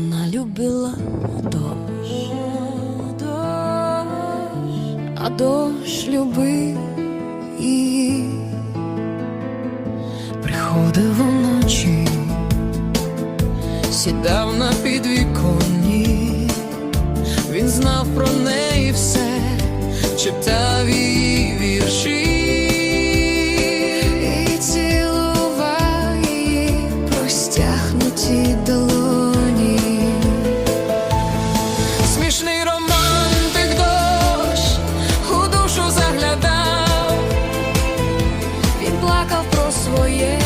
вона любила дощ, а дощ любив її. Приходив вночі, сідав на підвіконні, він знав про неї все, читав її. своє.